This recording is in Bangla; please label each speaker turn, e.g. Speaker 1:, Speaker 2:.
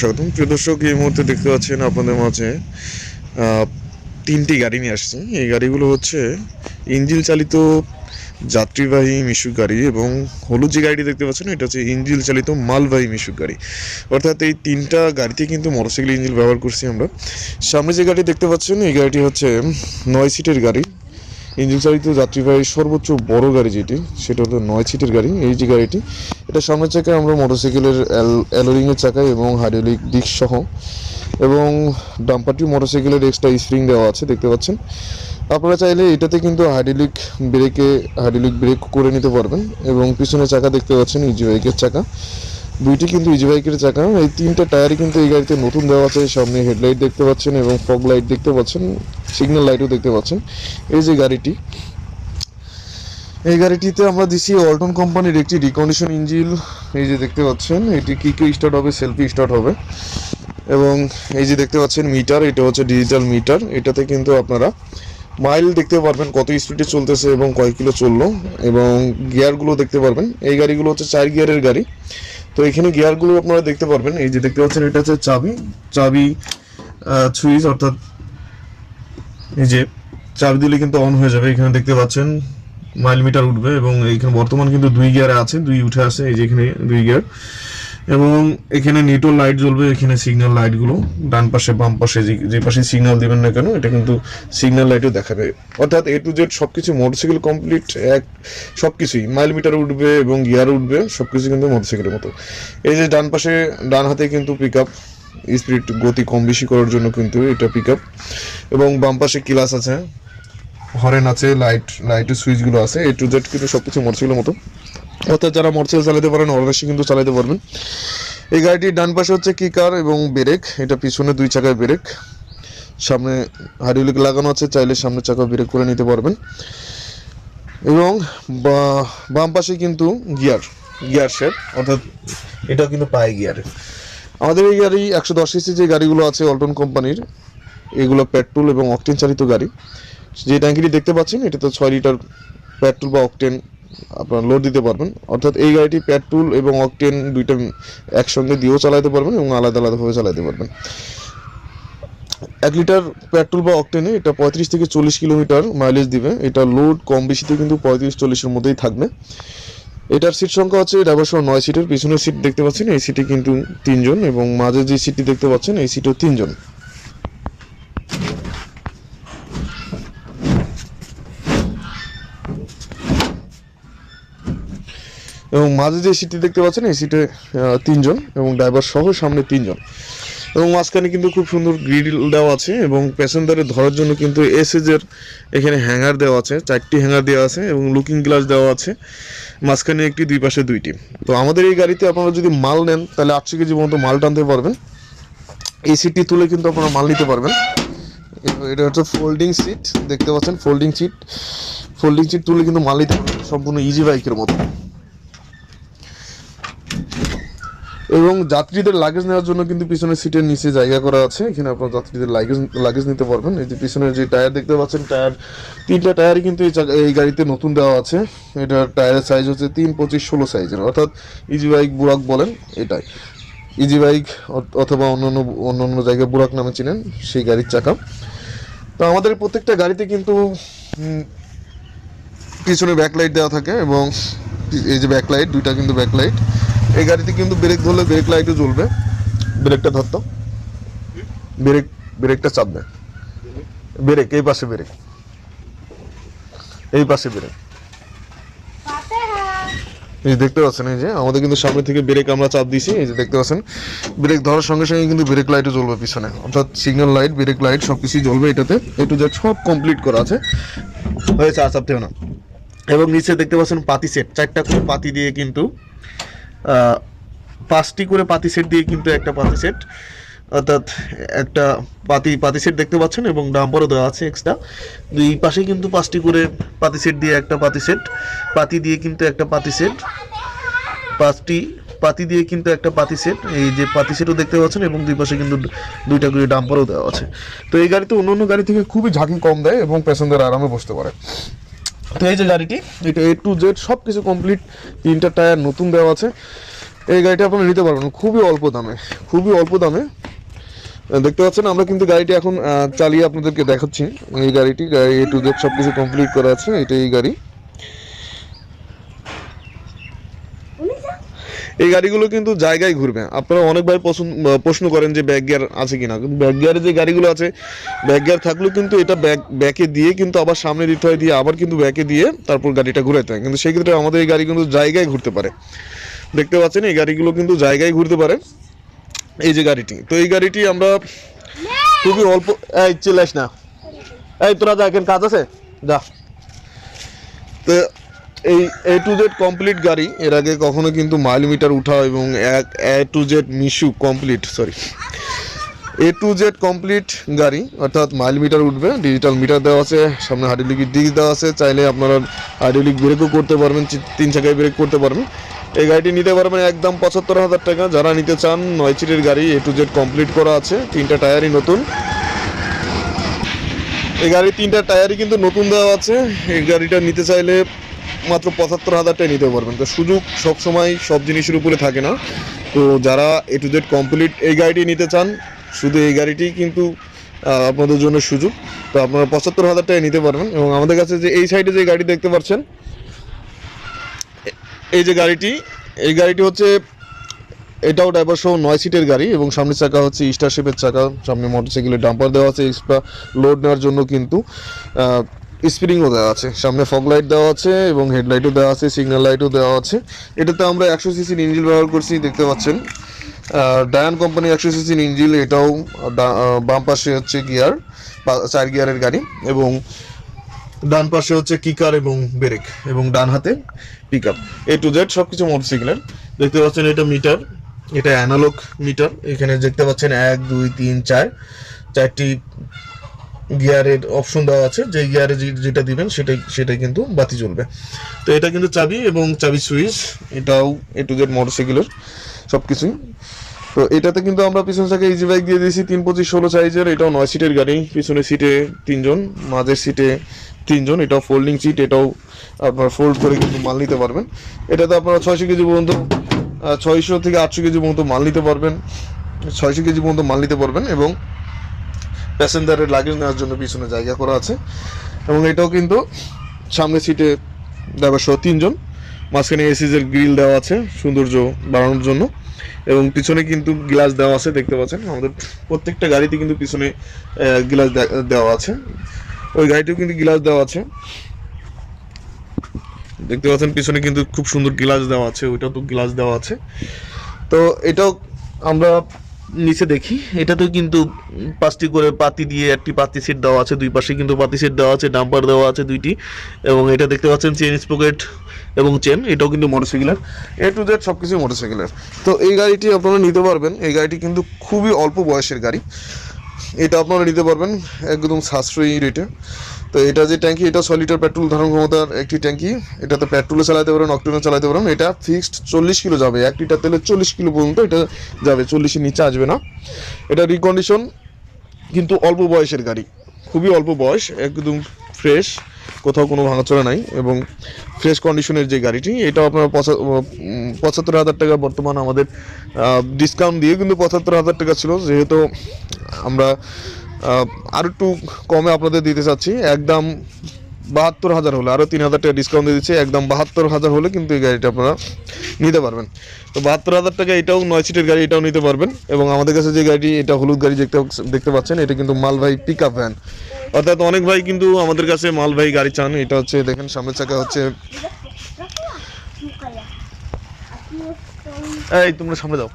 Speaker 1: স্বাগতম। প্রিয় দর্শক, এই মুহূর্তে দেখতে পাচ্ছেন আপনাদের মাঝে তিনটি গাড়ি নিয়ে আসছি। এই গাড়িগুলো হচ্ছে ইঞ্জিল চালিত যাত্রীবাহী মিশুক গাড়ি এবং হলুদ যে গাড়িটি দেখতে পাচ্ছেন, এটা হচ্ছে ইঞ্জিল চালিত মালবাহী মিশুক গাড়ি। অর্থাৎ এই তিনটা গাড়িতে কিন্তু মোটরসাইকেল, ইঞ্জিল ব্যবহার করছি আমরা। সামনে যে গাড়ি দেখতে পাচ্ছেন, এই গাড়িটি হচ্ছে নয় সিটের গাড়ি। ইঞ্জিন চালিত যাত্রীবাহী সর্বোচ্চ বড় গাড়ি যেটি, সেটা হলো নয় সিটের গাড়ি, এই যে গাড়িটি, এটা সামনের চাকায় আমরা মোটরসাইকেলের অ্যালোরিংয়ের চাকায় এবং হাইড্রোলিক ডিস্ক সহ, এবং ডাম্পারটি মোটরসাইকেলের এক্সট্রা স্প্রিং দেওয়া আছে, দেখতে পাচ্ছেন। আপনারা চাইলে এটাতে কিন্তু হাইড্রোলিক ব্রেকে, হাইড্রোলিক ব্রেক করে নিতে পারবেন, এবং পিছনের চাকা দেখতে পাচ্ছেন ইজি বাইকের চাকা। দুইটি কিন্তু ইজি বাইকের চাকা। এই তিনটা টায়ারই কিন্তু এই গাড়িতে নতুন দেওয়া আছে। সামনে হেডলাইট দেখতে পাচ্ছেন এবং ফগ লাইট দেখতে পাচ্ছেন সিগন্যাল লাইটও দেখতে পাচ্ছেন। এই যে গাড়িটি, এই গাড়িটিতে আমরা দিছি অল্টন কোম্পানির একটি রিকন্ডিশন ইঞ্জিল এই যে দেখতে পাচ্ছেন, এটি কি কি স্টার্ট হবে সেলফি স্টার্ট হবে। এবং এই যে দেখতে পাচ্ছেন মিটার এটা হচ্ছে ডিজিটাল মিটার এটাতে কিন্তু আপনারা মাইল দেখতে পারবেন কত স্পিডে চলতেছে এবং কয় কিলো চলল। এবং গিয়ারগুলো দেখতে পারবেন। এই গাড়িগুলো হচ্ছে চার গিয়ারের গাড়ি। তো এখানে গিয়ারগুলো আপনারা দেখতে পারবেন। এই যে দেখতে পাচ্ছেন, এটা হচ্ছে চাবি। চাবি সুইচ অর্থাৎ এই যে চাবি দিলে কিন্তু অন হয়ে যাবে। এখানে দেখতে পাচ্ছেন মাইল মিটার উঠবে এবং এখানে বর্তমান কিন্তু দুই গিয়ারে আছে, দুই উঠে আছে। এই যে এখানে দুই গিয়ার এবং এখানে নিটো লাইট জ্বলবে, এখানে সিগন্যাল লাইটগুলো ডান পাশে, বাম পাশে, যে- পাশে সিগন্যাল দিবেন না কেন, এটা কিন্তু সিগন্যাল লাইটও দেখাবে। অর্থাৎ এ টু জেড সব কিছু মোটরসাইকেল কমপ্লিট এক সব কিছুই মাইল মিটার উঠবে এবং গিয়ার উঠবে সব কিছু কিন্তু মোটরসাইকেলের মতো। এই যে ডান পাশে, ডান হাতে কিন্তু পিক আপ স্পিড গতি কম বেশি করার জন্য কিন্তু এটা পিক আপ এবং বাম পাশে ক্লাস আছে হরেন আছে লাইট লাইটের সুইচগুলো আছে এ টু জেড কিন্তু সব কিছু মোটরসাইকেলের মতো। অর্থাৎ যারা মোটরসাইকেল চালাতে পারেন অনায়াসে কিন্তু চালাতে পারবেন। এই গাড়িটির ডান পাশে হচ্ছে কিকার এবং ব্রেক। এটা পিছনে দুই চাকায় ব্রেক। সামনে হাইড্রোলিক লাগানো আছে, চাইলে সামনে চাকা ব্রেক করে নিতে পারবেন। এবং বাম পাশে কিন্তু গিয়ার গিয়ার শেপ অর্থাৎ এটা কিন্তু পায়ে গিয়ার। আমাদের এই গাড়ি, একশো দশ সিসি যে গাড়িগুলো আছে, অল্টন কোম্পানির, এগুলো পেট্রোল এবং অকটেন চালিত গাড়ি। যে ট্যাঙ্কিটি দেখতে পাচ্ছেন এটা তো ছয় লিটার পেট্রোল বা অকটেন আপনার লোড দিতে পারবেন। অর্থাৎ এই গাড়িটি পেট্রোল এবং অকটেন দুইটা একসঙ্গে দিয়েও চালাতে পারবেন এবং আলাদা আলাদাভাবে চালাতে পারবেন। এক লিটার পেট্রোল বা অকটেনে এটা পঁয়ত্রিশ থেকে চল্লিশ কিলোমিটার মাইলেজ দিবে। এটা লোড কম বেশিতে কিন্তু পঁয়ত্রিশ চল্লিশের মধ্যেই থাকবে। এটার সিট সংখ্যা হচ্ছে ড্রাইভার সহ নয় সিটের পিছনের সিট দেখতে পাচ্ছেন, এই সিটে কিন্তু তিনজন এবং মাঝে যে সিটটি দেখতে পাচ্ছেন, এই সিটেও তিনজন। এবং মাঝে যে সিটটি দেখতে পাচ্ছেন, এই সিটে তিনজন এবং ড্রাইভার সহ সামনে তিনজন। এবং মাঝখানে কিন্তু খুব সুন্দর গ্রিল দেওয়া আছে এবং প্যাসেঞ্জারের ধরার জন্য কিন্তু এসএজের এখানে হ্যাঙ্গার দেওয়া আছে, চারটি হ্যাঙ্গার দেওয়া আছে এবং লুকিং গ্লাস দেওয়া আছে। মাঝখানে একটি, দুই পাশে দুইটি। তো আমাদের এই গাড়িতে আপনারা যদি মাল নেন, তাহলে আটশো কেজি মতো মাল টানতে পারবেন। এই সিটটি তুলে কিন্তু আপনারা মাল নিতে পারবেন। এটা হচ্ছে ফোল্ডিং সিট দেখতে পাচ্ছেন? ফোল্ডিং সিট ফোল্ডিং সিট তুলে কিন্তু মাল নিতে পারবেন। সম্পূর্ণ ইজি বাইকের মতো। এবং যাত্রীদের লাগেজ নেওয়ার জন্য কিন্তু পিছনের সিটের নিচে জায়গা করা আছে। এখানে আপনার যাত্রীদের লাগেজ লাগেজ নিতে পারবেন। এই যে পিছনের যে টায়ার দেখতে পাচ্ছেন টায়ার তিনটা টায়ারই কিন্তু এই গাড়িতে নতুন দেওয়া আছে। এটা টায়ারের সাইজ হচ্ছে তিন, পঁচিশ, ষোলো সাইজের অর্থাৎ ইজি বাইক বুরাক বলেন এটাই। ইজি বাইক অথবা অন্যান্য অন্যান্য জায়গায় বুরাক নামে চিনেন, সেই গাড়ির চাকা। তো আমাদের প্রত্যেকটা গাড়িতে কিন্তু পিছনে ব্যাকলাইট দেওয়া থাকে এবং এই যে ব্যাকলাইট দুইটা কিন্তু ব্যাকলাইট এই গাড়িতে কিন্তু ব্রেক ধরলে ব্রেক লাইটও জ্বলবে। ব্রেকটা ধরতো ব্রেক ব্রেকটা চাপবে। ব্রেক এই পাশে ব্রেক এই পাশে ব্রেক এই যে দেখতে পাচ্ছেন, এই যে আমাদের কিন্তু সামনে থেকে ব্রেক আমরা চাপ দিয়েছি, এই যে দেখতে পাচ্ছেন। ব্রেক ধরার সঙ্গে সঙ্গে কিন্তু ব্রেক লাইটও জ্বলবে পিছনে। অর্থাৎ সিগন্যাল লাইট ব্রেক লাইট সব কিছুই জ্বলবে এটাতে। এ টু জেড সব কমপ্লিট করা আছে। হয়েছে, আর চাপতেও না। এবং নিচে দেখতে পাচ্ছেন পাতি সেট চারটা করে পাতি দিয়ে কিন্তু পাঁচটি করে পাতি সেট দিয়ে কিন্তু একটা পাতি সেট অর্থাৎ একটা পাতি পাতি সেট দেখতে পাচ্ছেন এবং ডাম্পারও দেওয়া আছে এক্সট্রা দুই পাশে কিন্তু পাঁচটি করে পাতি সেট দিয়ে একটা পাতি সেট পাতি দিয়ে কিন্তু একটা পাতি সেট পাঁচটি পাতি দিয়ে কিন্তু একটা পাতি সেট এই যে পাতি সেটও দেখতে পাচ্ছেন এবং দুই পাশে কিন্তু দুইটা করে ডাম্পারও দেওয়া আছে। তো এই গাড়িতে অন্য অন্য গাড়ি থেকে খুবই ঝাঁকি কম দেয় এবং প্যাসেঞ্জার আরামে বসতে পারে। এই যে গাড়িটি, এটা এ টু জেড সব কিছু কমপ্লিট তিনটা টায়ার নতুন দেওয়া আছে। এই গাড়িটা আপনারা নিতে পারবেন। খুবই অল্প দামে, খুবই অল্প দামে। দেখতে পাচ্ছেন, আমরা কিন্তু গাড়িটি এখন চালিয়ে আপনাদেরকে দেখাচ্ছি। এই গাড়িটি, গাড়ি এ টু জেড সব কিছু কমপ্লিট করা আছে। এটা এই গাড়ি। এই গাড়িগুলো কিন্তু জায়গায় ঘুরবে। আপনারা অনেক ভাই পছন্দ প্রশ্ন করেন যে ব্যাক গিয়ার আছে কিনা। কিন্তু ব্যাক গিয়ারে যে গাড়িগুলো আছে ব্যাক গিয়ার থাকলেও কিন্তু এটা ব্যাক ব্যাকে দিয়ে কিন্তু আবার সামনে দিতে হয় দিয়ে আবার কিন্তু ব্যাকে দিয়ে তারপর গাড়িটা ঘুরাতে হয়। কিন্তু সেই ক্ষেত্রে আমাদের এই গাড়ি কিন্তু জায়গায় ঘুরতে পারে। দেখতে পাচ্ছেন, এই গাড়িগুলো কিন্তু জায়গায় ঘুরতে পারে। এই যে গাড়িটি, তো এই গাড়িটি আমরা খুবই অল্প, এই চিল্লাস না। এই, তোরা যা কাজ আছে? যা। তো এই এ টু জেড কমপ্লিট গাড়ি, এর আগে কখনো কিন্তু মাইল মিটার উঠা এবং এক A to Z Mishu complete sorry A to Z complete গাড়ি, অর্থাৎ মাইল মিটার উঠবে ডিজিটাল মিটার দেওয়া আছে, সামনে হাইড্রোলিক ডিস্ক দেওয়া আছে, চাইলে আপনারা হাইড্রোলিক ব্রেকও করতে পারবেন তিন চাকায় ব্রেক করতে পারবেন। এই গাড়িটি নিতে পারবেন একদম পঁচাত্তর হাজার টাকা। যারা নিতে চান নয় সিটের গাড়ি এ টু জেড কমপ্লিট করা আছে, তিনটা টায়ারই নতুন। এই গাড়ির তিনটা টায়ারই কিন্তু নতুন দেওয়া আছে। এই গাড়িটা নিতে চাইলে মাত্র পঁচাত্তর হাজারটাই নিতে পারবেন। তো সুযোগ সবসময় সব জিনিসের উপরে থাকে না। তো যারা এ টু জেড কমপ্লিট এই গাড়িটি নিতে চান, শুধু এই গাড়িটি কিন্তু আপনাদের জন্য সুযোগ। তো আপনারা পঁচাত্তর হাজার টাকায় নিতে পারবেন এবং আমাদের কাছে যে এই সাইডে যে গাড়ি দেখতে পাচ্ছেন এই যে গাড়িটি, এই গাড়িটি হচ্ছে এটাও ড্রাইভার সহ নয় সিটের গাড়ি এবং সামনের চাকা হচ্ছে স্টার শেপের চাকা। সামনে মোটরসাইকেলের ডাম্পার দেওয়া আছে এক্সট্রা লোড নেওয়ার জন্য কিন্তু। স্প্রিংও দেওয়া আছে। সামনে ফগ লাইট দেওয়া আছে এবং হেডলাইটও দেওয়া আছে, সিগন্যাল লাইটও দেওয়া আছে। এটাতে আমরা একশো সিসির ইঞ্জিল ব্যবহার করছি, দেখতে পাচ্ছেন। ডায়ান কোম্পানি একশো সিসির ইঞ্জিল, এটাও বাম পাশে হচ্ছে গিয়ার চার গিয়ারের গাড়ি এবং ডান পাশে হচ্ছে কিকার এবং ব্রেক এবং ডান হাতে pick up A to Z সব কিছু মোটরসাইকেলের দেখতে পাচ্ছেন এটা মিটার, এটা অ্যানালগ মিটার। এখানে দেখতে পাচ্ছেন এক, দুই, তিন, চার, চারটি গিয়ারের অপশন দেওয়া আছে, যে গিয়ারে যেটা দিবেন সেটাই সেটাই কিন্তু বাতি জ্বলবে। তো এটা কিন্তু চাবি এবং চাবি সুইচ, এটাও এ টু জেড মোটরসাইকেলের সব কিছুই তো এটাতে কিন্তু আমরা পিছন থেকে ইজি বাইক দিয়ে দিয়েছি, তিন পঁচিশ ষোলো সাইজের এটাও নয় সিটের গাড়ি পিছনের সিটে তিনজন, মাঝের সিটে তিনজন, এটাও ফোল্ডিং সিট এটাও আপনার ফোল্ড করে কিন্তু মাল নিতে পারবেন। এটাতে আপনারা ছয়শো কেজি পর্যন্ত ছয়শো থেকে আটশো কেজি পর্যন্ত মাল নিতে পারবেন, ছয়শো কেজি পর্যন্ত মাল নিতে পারবেন এবং প্যাসেঞ্জারের লাগেজ নেওয়ার জন্য পিছনে জায়গা করা আছে। এবং এটাও কিন্তু সামনের সিটে ড্রাইভার সহ তিনজন। মাঝখানে এসিজের গ্রিল দেওয়া আছে, সৌন্দর্য বাড়ানোর জন্য। এবং পিছনে কিন্তু গ্লাস দেওয়া আছে, দেখতে পাচ্ছেন? আমাদের প্রত্যেকটা গাড়িতে কিন্তু পিছনে গ্লাস দেওয়া আছে। ওই গাড়িতেও কিন্তু গ্লাস দেওয়া আছে। দেখতে পাচ্ছেন, পিছনে কিন্তু খুব সুন্দর গ্লাস দেওয়া আছে, ওইটাও তো গ্লাস দেওয়া আছে। তো এটাও আমরা নিচে দেখি। এটাতেও কিন্তু পাঁচটি করে পাতি দিয়ে একটি পাতি সেট দেওয়া আছে দুই পাশে। কিন্তু পাতি সেট দেওয়া আছে, ডাম্পার দেওয়া আছে দুইটি। এবং এটা দেখতে পাচ্ছেন চেন স্পকেট এবং চেন। এটাও কিন্তু মোটরসাইকেলের। এ টু জেড সব কিছু মোটরসাইকেলের। তো এই গাড়িটি আপনারা নিতে পারবেন। এই গাড়িটি কিন্তু খুবই অল্প বয়সের গাড়ি। এটা আপনারা নিতে পারবেন একদম সাশ্রয়ী রেটে তো এটা যে ট্যাঙ্কি, এটা ছয় লিটার পেট্রোল ধারণ ক্ষমতার একটি ট্যাঙ্কি। এটাতে পেট্রোলে চালাতে পারেন অক্টোনে চালাতে পারেন এটা ফিক্সড চল্লিশ কিলো যাবে। এক লিটার তেলে চল্লিশ কিলো পর্যন্ত এটা যাবে। চল্লিশের নিচে আসবে না। এটা রিকন্ডিশন কিন্তু অল্প বয়সের গাড়ি। খুবই অল্প বয়স, একদম ফ্রেশ কোথাও কোনো ভাঙাচোরা নাই। এবং ফ্রেশ কন্ডিশনের যে গাড়িটি এটা আপনার পঁচাত্তর হাজার টাকা বর্তমান আমাদের ডিসকাউন্ট দিয়ে কিন্তু পঁচাত্তর হাজার টাকা ছিল। যেহেতু আমরা আর একটু কমে আপনাদের দিতে চাচ্ছি। একদম বাহাত্তর হাজার হলে আরও তিন হাজার টাকা ডিসকাউন্ট দিয়ে দিচ্ছি। একদম বাহাত্তর হাজার হলে কিন্তু এই গাড়িটা আপনারা নিতে পারবেন। তো বাহাত্তর হাজার টাকা এটাও নয় সিটের গাড়ি, এটাও নিতে পারবেন। এবং আমাদের কাছে যে গাড়িটি, এটা হলুদ গাড়ি দেখতে দেখতে পাচ্ছেন, এটা কিন্তু মালবাহী পিক আপ ভ্যান অর্থাৎ অনেক ভাই কিন্তু আমাদের কাছে মালবাহী গাড়ি চান। এটা হচ্ছে, দেখেন, সামনের চাকা হচ্ছে এই, তোমরা সামনে যাও